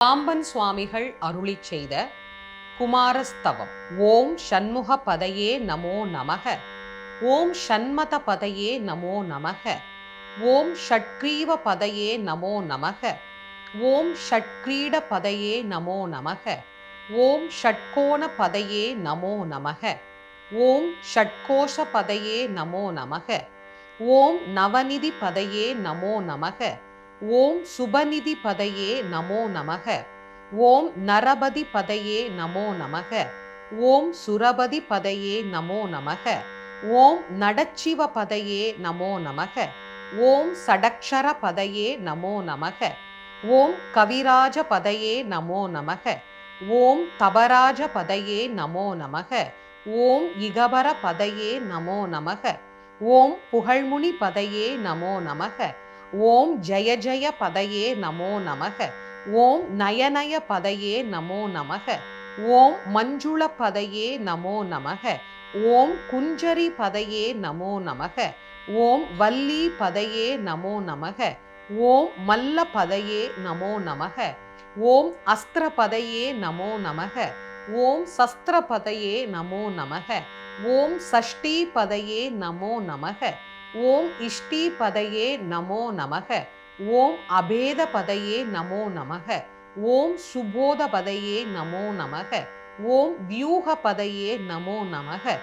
பாம்பன் சுவாமிகள் அருளி செய்த குமாரஸ்தவம். ஓம் சண்முக பதையே நமோ நமக. ஓம் ஷண்மத பதையே நமோ நமக. ஓம் ஷட்கிரீவ பதையே நமோ நமக. ஓம் ஷட்கிரீட பதையே நமோ நமக. ஓம் ஷட்கோண பதையே நமோ நமக. ஓம் ஷட்கோஷ பதையே நமோ நமக. ஓம் நவநிதி பதையே நமோ நமக. ஓம் சுபநிதி பதையே நமோ நமக. ஓம் நரபதி பதையே நமோ நமக. ஓம் சுரபதி பதையே நமோ நமக. ஓம் நடச்சிவ பதையே நமோ நமக. ஓம் சடக்ஷர பதையே நமோ நமக. ஓம் கவிராஜ பதையே நமோ நமக. ஓம் தபராஜ பதையே நமோ நமக. ஓம் இகபர பதையே நமோ நமக. ஓம் புகழ்முனி பதையே நமோ நமக. ஓம் ஜய ஜய பதையே நமோ நமக. ஓம் நயநய பதையே நமோ நமக. ஓம் மஞ்சுள பதையே நமோ நமக. ஓம் குஞ்சரி பதையே நமோ நமக. ஓம் வல்லி பதையே நமோ நமக. ஓம் மல்ல பதையே நமோ நமக. ஓம் அஸ்திர பதையே நமோ நமக. ஓம் சஸ்திர பதையே நமோ நமக. ஓம் சஷ்டி பதையே நமோ நமக. ஓம் இஷ்டி பதையே நமோ நமக ஓம் அபேத பதையே நமோ நமக ஓம் சுபோத பதையே நமோ நமக ஓம் வியூக பதையே நமோ நமக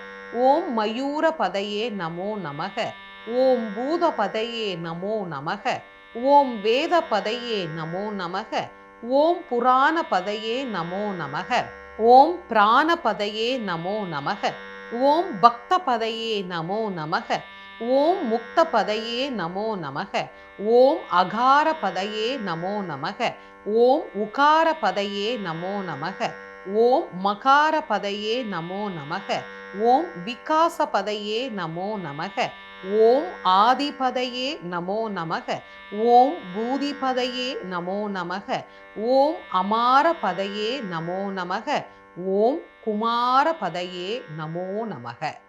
ஓம் மயூர பதையே நமோ நமக ஓம் பூத பதையே நமோ நமக ஓம் வேத பதையே நமோ நமக ஓம் புராண பதையே நமோ நமக ஓம் பிராண பதையே நமோ நமக ஓம் பக்த பதையே நமோ நமக ஓம் முக்த பதையே நமோ நமக. ஓம் அகார பதையே நமோ நமக. ஓம் உகார பதையே நமோ நமக. ஓம் மகார பதையே நமோ நமக. ஓம் விகாச பதையே நமோ நமக. ஓம் ஆதிபதையே நமோ நமக. ஓம் பூதிபதையே நமோ நமக. ஓம் அமார பதையே நமோ நமக. ஓம் குமார பதையே நமோ நமக.